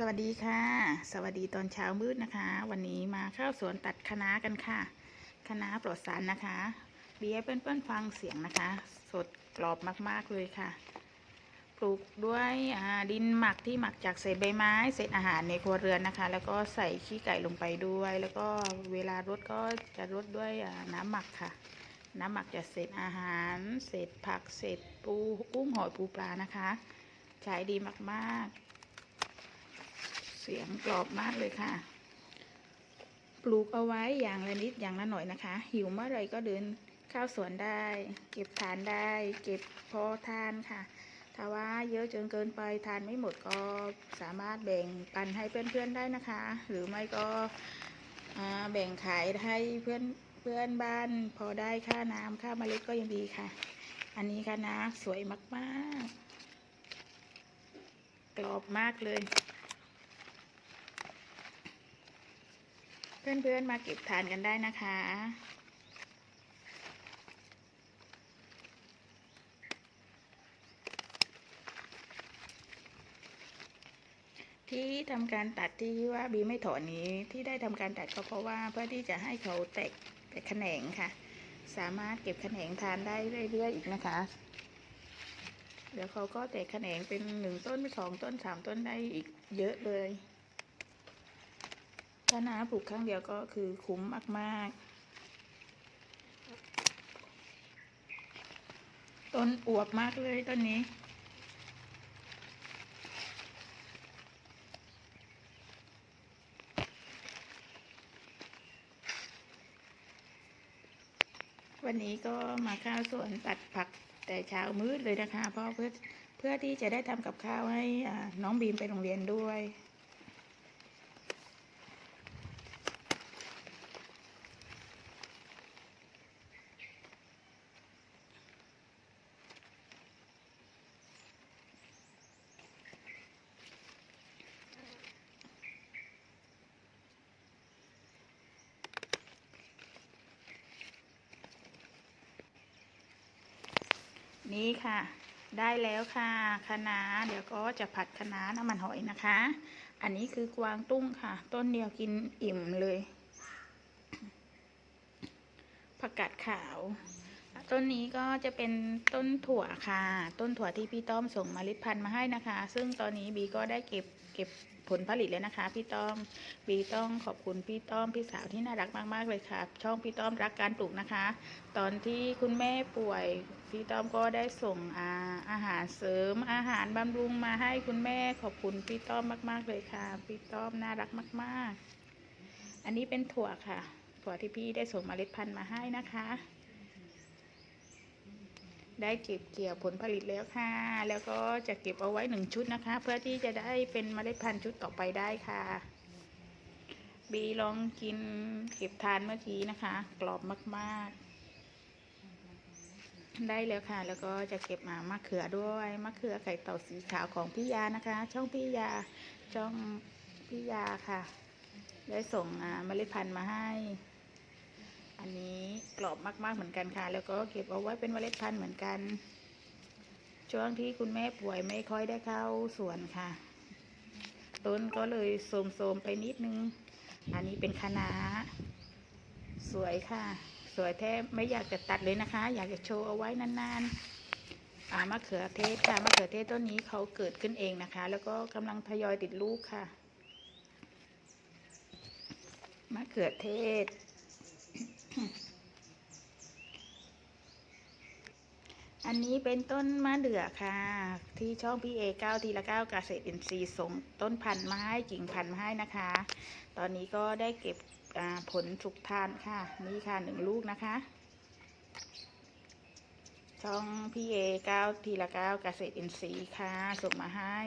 สวัสดีค่ะ สวัสดีตอนเช้ามืดนะคะ วันนี้มาเข้าสวนตัดคะน้ากันค่ะคะน้าปลอดสารนะคะเบียร์เพื่อนๆฟังเสียงนะคะ สดกรอบมากๆเลยค่ะ ปลูกด้วยดินหมักที่หมักจากเศษใบไม้เศษอาหารในครัวเรือนนะคะ แล้วก็ใส่ขี้ไก่ลงไปด้วย แล้วก็เวลารดก็จะรดด้วยน้ำหมักค่ะ น้ำหมักจากเศษอาหาร เศษผักเศษปูกุ้งหอยปูปลานะคะ ใช้ดีมากๆ สียงกรอบมากเลยค่ะ ปลูกเอาไว้อย่างละนิดอย่างละหน่อยนะคะ หิวเมื่อไรก็เดินเข้าสวนได้ เก็บทานได้ เก็บพอทานค่ะ ถ้าว่าเยอะจนเกินไปทานไม่หมดก็สามารถแบ่งปันให้เพื่อนๆได้นะคะ หรือไม่ก็แบ่งขายให้เพื่อนเพื่อนบ้านพอได้ค่าน้ำค่าเมล็ดก็ยังดีค่ะ อันนี้ค่ะนะสวยมากๆ กรอบมากเลย เพื่อนๆมาเก็บทานกันได้นะคะ ที่ทำการตัดที่ว่าบีไม่ถอนนี้ที่ได้ทำการตัดก็เพราะว่าเพื่อที่จะให้เขาแตกแตกแขนงค่ะ สามารถเก็บแขนงทานได้เรื่อยๆอีกนะคะ เดี๋ยวเขาก็แตกแขนงเป็นหนึ่งต้นสองต้นสามต้นได้อีกเยอะเลย ถ้าน้าปลูกครั้งเดียวก็คือคุ้มมากๆ ต้นอวบมากเลยต้นนี้วันนี้ก็มาข้าวสวนตัดผักแต่เช้ามืดเลยนะคะเพราะเพื่อเพื่อที่จะได้ทำกับข้าวให้น้องบีมไปโรงเรียนด้วย นี่ค่ะ ได้แล้วค่ะคะน้าเดี๋ยวก็จะผัดคะน้าน้ำมันหอยนะคะ อันนี้คือกวางตุ้งค่ะ ต้นเดียวกินอิ่มเลยผักกาดขาว ต้นนี้ก็จะเป็นต้นถั่วค่ะ ต้นถั่วที่พี่ต้อมส่งเมล็ดพันธุ์มาให้นะคะ ซึ่งตอนนี้บีก็ได้เก็บเก็บผลผลิตแล้วนะคะ พี่ต้อม บีต้องขอบคุณพี่ต้อมพี่สาวที่น่ารักมาก ๆ เลยค่ะ ช่องพี่ต้อมรักการปลูกนะคะ ตอนที่คุณแม่ป่วย พี่ต้อมก็ได้ส่งอาอาหารเสริมอาหารบำรุงมาให้คุณแม่ขอบคุณพี่ต้อมมาก ๆ เลยค่ะ พี่ต้อมน่ารักมาก ๆ อันนี้เป็นถั่วค่ะ ถั่วที่พี่ได้ส่งเมล็ดพันธุ์มาให้นะคะ ได้เก็บเกี่ยวผลผลิตแล้วค่ะ แล้วก็จะเก็บเอาไว้หนึ่งชุดนะคะ เพื่อที่จะได้เป็นเมล็ดพันธุ์ชุดต่อไปได้ค่ะ บีลองกินเก็บทานเมื่อกี้นะคะ กรอบมากๆ ได้แล้วค่ะ แล้วก็จะเก็บมามะเขือด้วย มะเขือไข่เต่าสีขาวของพี่ยานะคะ ช่องพี่ยาช่องพี่ยาค่ะ ได้ส่งเมล็ดพันธุ์มาให้ อันนี้กรอบมากๆเหมือนกันค่ะ แล้วก็เก็บเอาไว้เป็นเมล็ดพันธุ์เหมือนกัน ช่วงที่คุณแม่ป่วยไม่ค่อยได้เข้าสวนค่ะ ต้นก็เลยโทรมๆไปนิดนึง อันนี้เป็นคะน้าสวยค่ะ สวยแทบไม่อยากจะตัดเลยนะคะ อยากจะโชว์เอาไว้นานๆ อ่ามะเขือเทศค่ะมะเขือเทศต้นนี้เขาเกิดขึ้นเองนะคะ แล้วก็กำลังทยอยติดลูกค่ะมะเขือเทศ อันนี้เป็นต้นมะเดื่อค่ะ ที่ช่องพี่เอเก้าทีละเก้าเกษตรอินทรีย์ส่งต้นพันธุ์มาให้กิ่งพันธุ์มาให้นะคะ ตอนนี้ก็ได้เก็บผลสุกทานค่ะ นี่ค่ะหนึ่งลูกนะคะ ช่องพี่เอเก้าทีละเก้าเกษตรอินทรีย์ค่ะ ส่งมาให้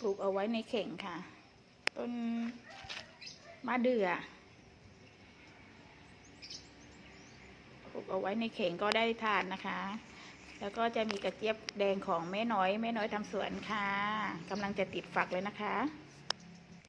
ปลูกเอาไว้ในเข่งค่ะ ต้นมะเดื่อปลูก เอาไว้ในเข่งก็ได้ทานนะคะ แล้วก็จะมีกระเจี๊ยบแดงของแม่น้อยแม่น้อยทำสวนค่ะกำลังจะติดฝักเลยนะคะ